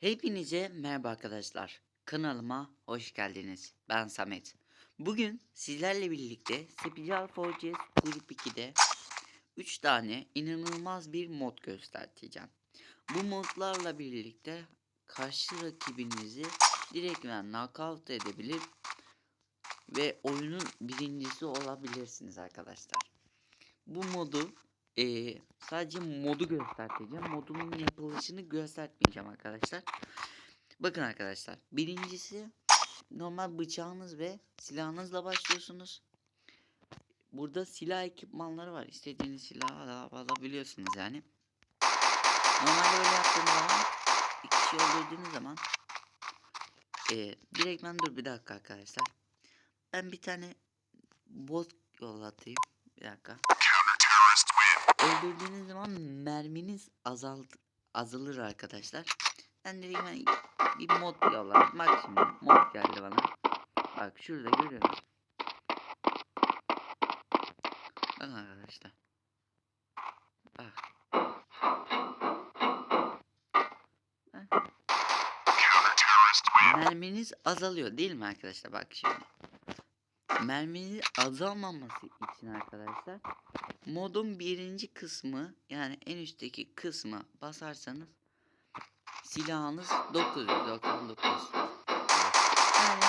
Hepinize merhaba arkadaşlar. Kanalıma hoş geldiniz. Ben Samet. Bugün sizlerle birlikte Special Forces Grup 2'de 3 tane inanılmaz bir mod göstereceğim. Bu modlarla birlikte karşı rakibinizi direktmen knockout edebilir ve oyunun birincisi olabilirsiniz arkadaşlar. Bu modu eee, sadece modu göstereceğim. Modunun yapılışını göstermeyeceğim arkadaşlar. Bakın arkadaşlar. Birincisi normal bıçağınız ve silahınızla başlıyorsunuz. Burada silah ekipmanları var. İstediğiniz silahı al- alabiliyorsunuz yani. Normalde öyle yaptığınız zaman iki kişi öldürdüğünüz zaman eee direkt ben dur bir dakika arkadaşlar. Ben bir tane bot yollatayım. Bir dakika. Öldürdüğünüz zaman merminiz azalt azalır arkadaşlar. Ben direkt ben bir mod yolladım. Bak şimdi mod geldi bana. Bak şurada görüyor musun? Bakın arkadaşlar. Bak. Merminiz azalıyor değil mi arkadaşlar? Bak şimdi. Merminiz azalmaması için arkadaşlar modun birinci kısmı yani en üstteki kısmı basarsanız silahınız 999 yani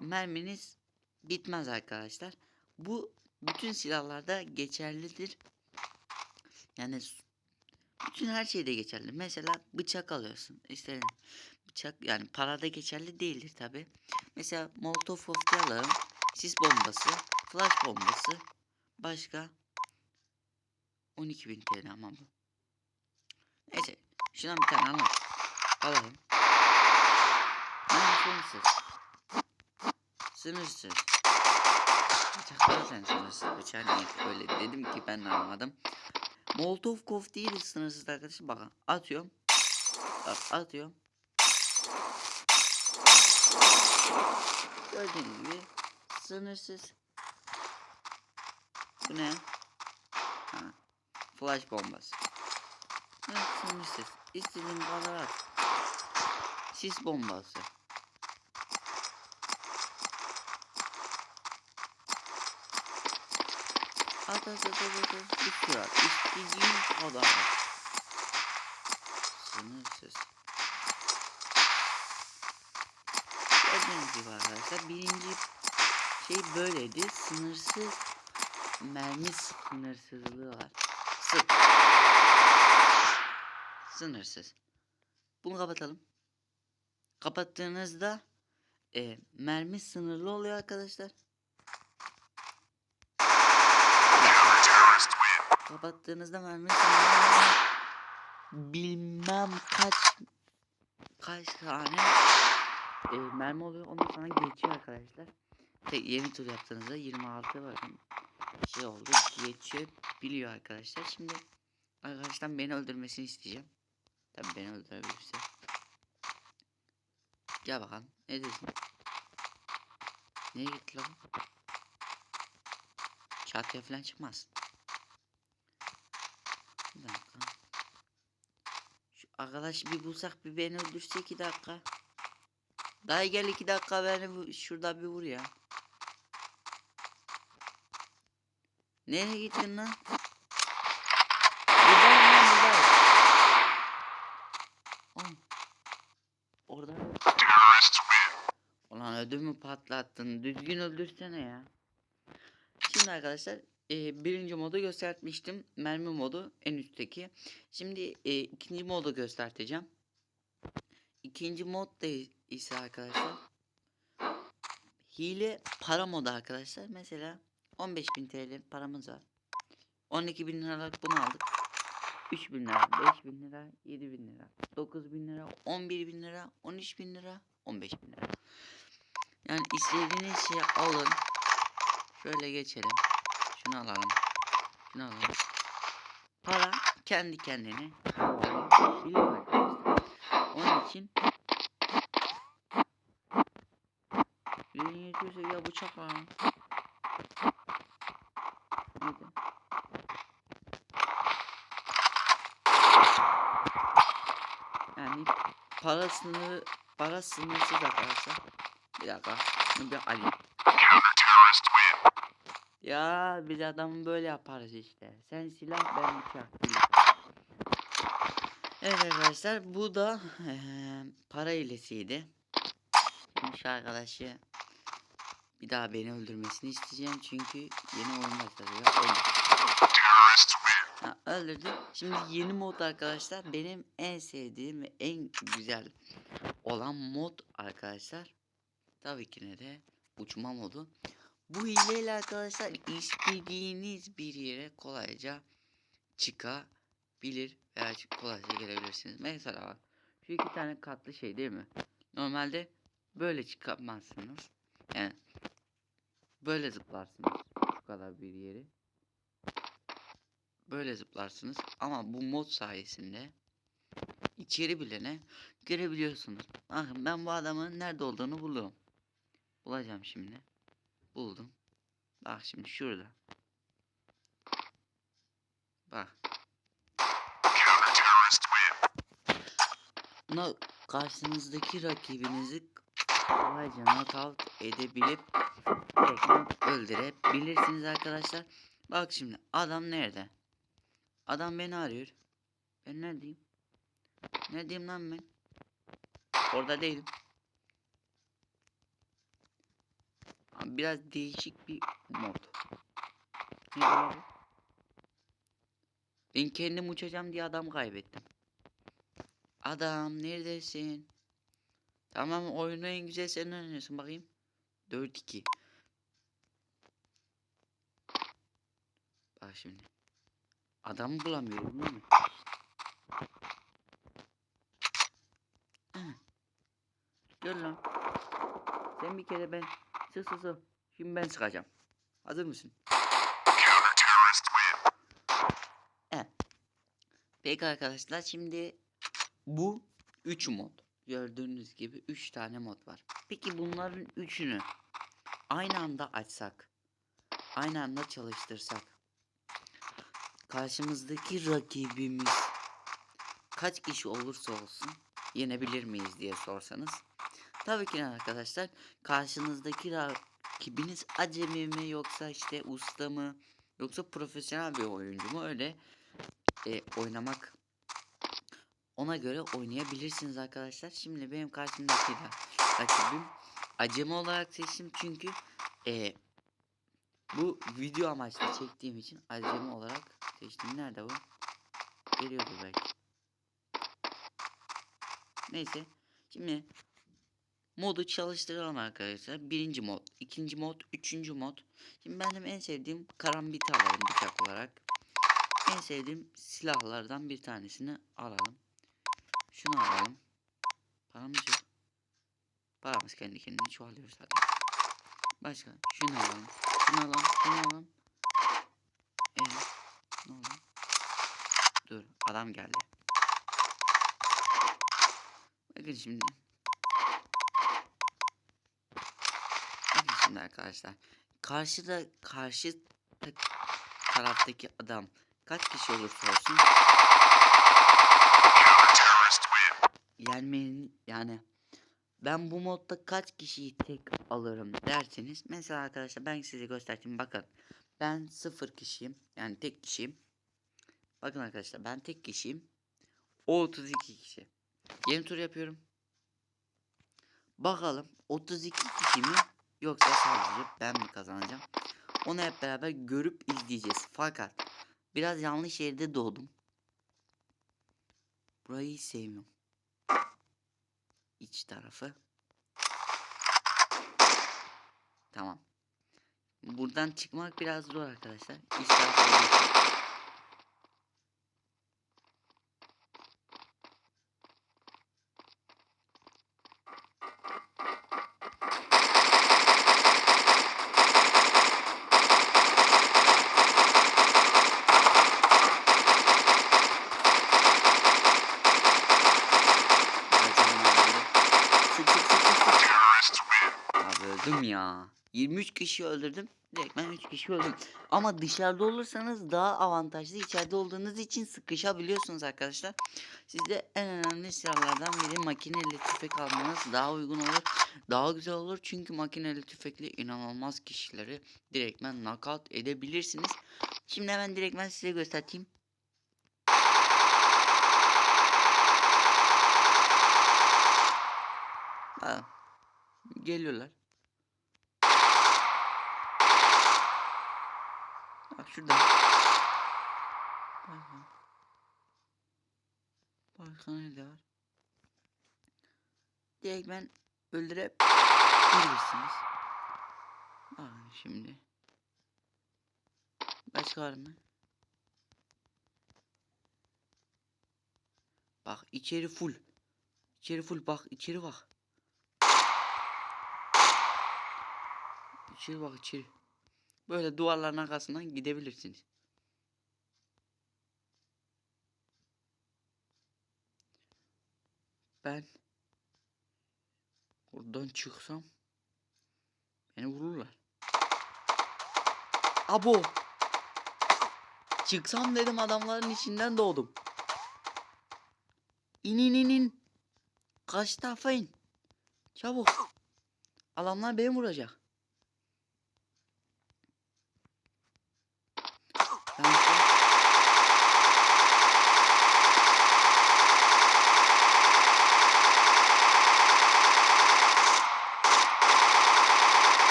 merminiz bitmez arkadaşlar. Bu bütün silahlarda geçerlidir. Yani bütün her şeyde geçerli. Mesela bıçak alıyorsun işte bıçak yani parada geçerli değildir tabi mesela molotov alalım sis bombası flash bombası Başka? 12.000 TL ama bu. Neyse. Şundan bir tane alalım. Alalım. Sınırsız. Sınırsız. Bıçaklar sen sınırsız. Bıçak niye öyle dedim ki ben de anlamadım. Molotov kof değil sınırsız arkadaşlar. Bakın atıyorum. Bak atıyorum. Gördüğünüz gibi sınırsız. Bu ne? Flash bombası. Evet sınırsız. İstediğin kadar at. Sis bombası. At at at at. at. Bir sürü at. İstediğin kadar at. Sınırsız. Gördüğünüz gibi arkadaşlar birinci şey böyleydi. Sınırsız mermi sınırsızlığı var. Sık. Sınırsız. Bunu kapatalım. Kapattığınızda e, mermi sınırlı oluyor arkadaşlar. Kapattığınızda mermi sınırlı oluyor. Bilmem kaç kaç tane e, mermi oluyor. Ondan sonra geçiyor arkadaşlar. Tek yeni tur yaptığınızda 26 var şey oldu geçiyor biliyor arkadaşlar. Şimdi arkadaşlar beni öldürmesini isteyeceğim. Tabii beni öldürebilirse. Gel bakalım. Ne diyorsun? Nereye gitti lan? Çatıya falan çıkmaz. Bir dakika. Şu arkadaş bir bulsak bir beni öldürse iki dakika. Dayı gel iki dakika beni şurada bir vur ya. Nereye gittin lan? Buradayım lan buradayım. Oğlum. Orada. Ulan ödümü patlattın. Düzgün öldürsene ya. Şimdi arkadaşlar e, birinci modu göstermiştim. Mermi modu en üstteki. Şimdi e, ikinci modu göstereceğim. İkinci mod da ise arkadaşlar hile para modu arkadaşlar. Mesela 15.000 TL paramız var. 12.000 liralık bunu aldık. 3.000 lira, 5.000 lira, 7.000 lira, 9.000 lira, 11.000 lira, 13.000 lira, 15.000 lira. Yani istediğiniz şeyi alın. Şöyle geçelim. Şunu alalım. Şunu alalım. Para kendi kendine. Onun için Yüreğin yetiyorsa ya bıçak var. Yani parasını para sınırsız arkadaşlar. Bir dakika. Şunu bir alayım. Ya biz adamı böyle yaparız işte. Sen silah ben bıçak. Evet arkadaşlar bu da eee, para hilesiydi. Şimdi şu arkadaşı bir daha beni öldürmesini isteyeceğim çünkü yeni oyun başlıyor. Ha, öldürdü. Şimdi yeni mod arkadaşlar benim en sevdiğim ve en güzel olan mod arkadaşlar. Tabii ki ne de uçma modu. Bu hileyle arkadaşlar istediğiniz bir yere kolayca çıkabilir veya kolayca gelebilirsiniz. Mesela bak şu iki tane katlı şey değil mi? Normalde böyle çıkamazsınız. Yani böyle zıplarsınız şu kadar bir yeri. Böyle zıplarsınız ama bu mod sayesinde içeri bilene görebiliyorsunuz. Bakın ben bu adamın nerede olduğunu buldum. Bulacağım şimdi. Buldum. Bak şimdi şurada. Bak. Buna karşınızdaki rakibinizi kolayca knockout edebilip öldürebilirsiniz arkadaşlar. Bak şimdi adam nerede? Adam beni arıyor. Ben neredeyim? Neredeyim lan ben? Orada değilim. Biraz değişik bir mod. Ne bu? Ben kendim uçacağım diye adam kaybettim. Adam neredesin? Tamam oyunu en güzel sen oynuyorsun bakayım. 4-2. Bak şimdi. Adamı bulamıyorum değil mi? Gel lan. Sen bir kere ben sık sık sık. Şimdi ben sıkacağım. Hazır mısın? Evet. Peki arkadaşlar şimdi bu 3 mod. Gördüğünüz gibi 3 tane mod var. Peki bunların üçünü aynı anda açsak, aynı anda çalıştırsak karşımızdaki rakibimiz kaç kişi olursa olsun yenebilir miyiz diye sorsanız tabii ki arkadaşlar karşınızdaki rakibiniz acemi mi yoksa işte usta mı yoksa profesyonel bir oyuncu mu öyle e, oynamak ona göre oynayabilirsiniz arkadaşlar. Şimdi benim karşımdaki rakibim acemi olarak seçtim çünkü e, bu video amaçlı çektiğim için acemi olarak seçtim. Nerede bu? Geliyordu belki. Neyse. Şimdi modu çalıştıralım arkadaşlar. Birinci mod, ikinci mod, üçüncü mod. Şimdi benim en sevdiğim karambit alalım bıçak olarak. En sevdiğim silahlardan bir tanesini alalım. Şunu alalım. Paramız yok. Paramız kendi kendine çoğalıyor zaten. Başka şunu alalım. Şunu alalım. Şunu alalım. Dur adam geldi. Bakın şimdi. Bakın şimdi arkadaşlar. Karşıda karşı ta- taraftaki adam kaç kişi olursa olsun yenmeyin yani ben bu modda kaç kişiyi tek alırım derseniz mesela arkadaşlar ben size göstereyim bakın ben sıfır kişiyim yani tek kişiyim bakın arkadaşlar ben tek kişiyim. O 32 kişi. Yeni tur yapıyorum. Bakalım 32 kişi mi yoksa sadece ben mi kazanacağım? Onu hep beraber görüp izleyeceğiz. Fakat biraz yanlış yerde doğdum. Burayı hiç sevmiyorum. İç tarafı. Tamam. Buradan çıkmak biraz zor arkadaşlar. İç tarafı olduğu için. Ay canım acıdı. Sık sık sık sık sık. Abi öldüm ya. 23 kişi öldürdüm. Direkt ben 3 kişi öldüm. Ama dışarıda olursanız daha avantajlı. İçeride olduğunuz için sıkışabiliyorsunuz arkadaşlar. Sizde en önemli silahlardan biri makineli tüfek almanız daha uygun olur. Daha güzel olur. Çünkü makineli tüfekle inanılmaz kişileri direktmen knockout edebilirsiniz. Şimdi hemen direktmen size göstereyim. Geliyorlar. Bak şurada. Başka. Başka nerede var? Direkt ben öldürebilirsiniz. Bakın şimdi. Başka var mı? Bak içeri full. İçeri full bak içeri bak. İçeri bak içeri. Böyle duvarların arkasından gidebilirsiniz. Ben buradan çıksam beni vururlar. Abo. Çıksam dedim adamların içinden doğdum. İn in in in. Kaç tarafa in. Çabuk. Adamlar beni vuracak. Ben şu an-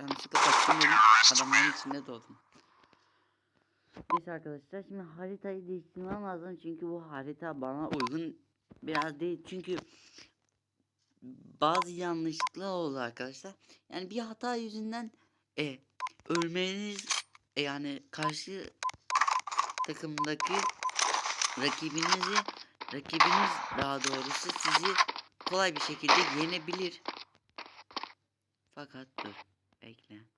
Yanlışlıkla kaçtım dedim. Adamların içinde doğdum. Neyse arkadaşlar şimdi haritayı değiştirmem lazım çünkü bu harita bana uygun biraz değil çünkü bazı yanlışlıklar oldu arkadaşlar. Yani bir hata yüzünden e, ölmeniz e, yani karşı takımdaki rakibinizi rakibiniz daha doğrusu sizi kolay bir şekilde yenebilir. Fakat dur bekle.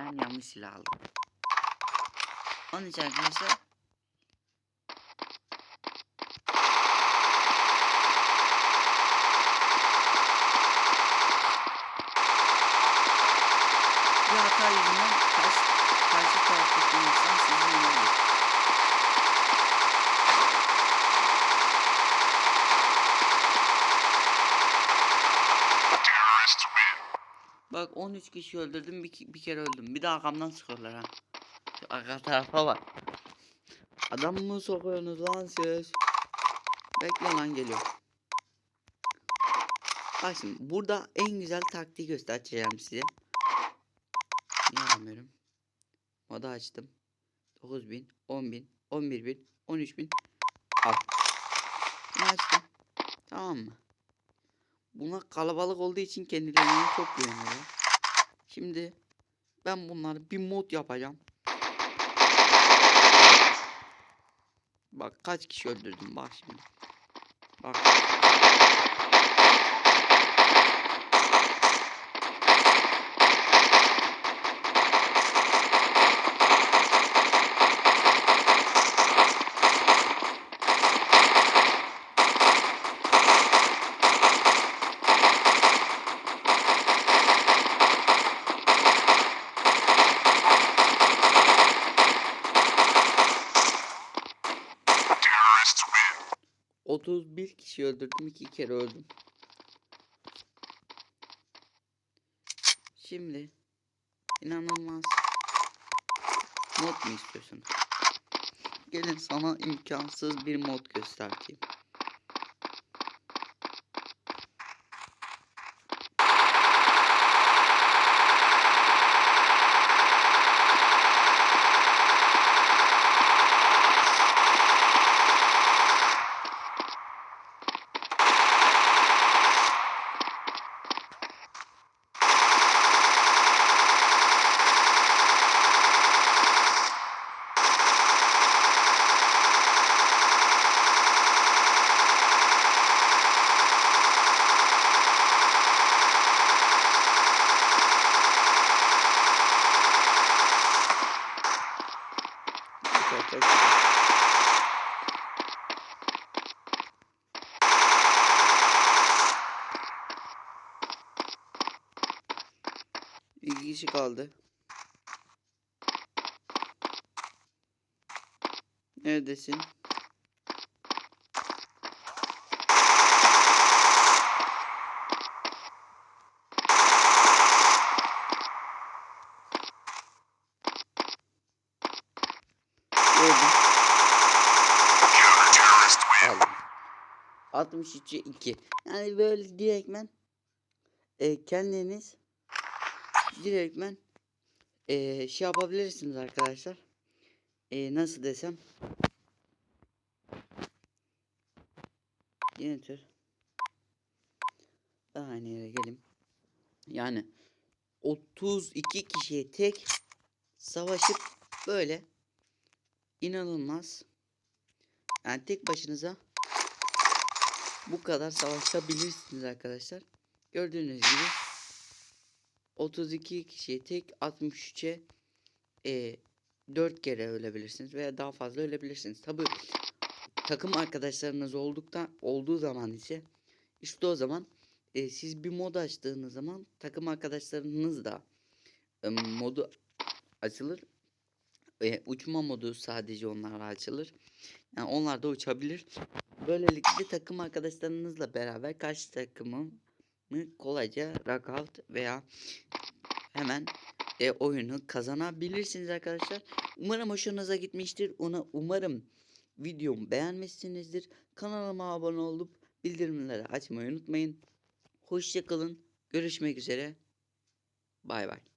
Ben yanlış silah aldım. Onun için arkadaşlar hata yüzünden karşı, karşı taraftaki insan sizi yenebilir. Bak 13 kişi öldürdüm bir, bir kere öldüm. Bir de arkamdan sıkıyorlar ha. Şu arka tarafa bak. Adam mı sokuyorsunuz lan siz? Bekle lan geliyor. Bak şimdi burada en güzel taktiği göstereceğim size. Niye alamıyorum? Moda açtım. 9000, 10000, 11000, 13000. Al. Bunu açtım. Tamam mı? Buna kalabalık olduğu için kendilerine çok güveniyorlar. Şimdi ben bunları bir mod yapacağım. Bak kaç kişi öldürdüm bak şimdi. Bak. 31 kişi öldürdüm iki kere öldüm. Şimdi inanılmaz mod mu istiyorsun? Gelin sana imkansız bir mod göstereyim. Kaldı. Neredesin? Aldım. 63'e 2. Yani böyle direktmen e, kendiniz direktmen e, şey yapabilirsiniz arkadaşlar. E, nasıl desem yine tür daha aynı gelin. Yani 32 kişiye tek savaşıp böyle inanılmaz yani tek başınıza bu kadar savaşabilirsiniz arkadaşlar. Gördüğünüz gibi 32 kişiye tek 63'e e, 4 kere ölebilirsiniz veya daha fazla ölebilirsiniz. Tabi takım arkadaşlarınız olduktan olduğu zaman ise işte o zaman e, siz bir mod açtığınız zaman takım arkadaşlarınız da e, modu açılır. E, uçma modu sadece onlara açılır. Yani onlar da uçabilir. Böylelikle takım arkadaşlarınızla beraber karşı takımı kolayca knockout veya hemen e, oyunu kazanabilirsiniz arkadaşlar. Umarım hoşunuza gitmiştir. Ona umarım videomu beğenmişsinizdir. Kanalıma abone olup bildirimleri açmayı unutmayın. Hoşçakalın. Görüşmek üzere. Bay bay.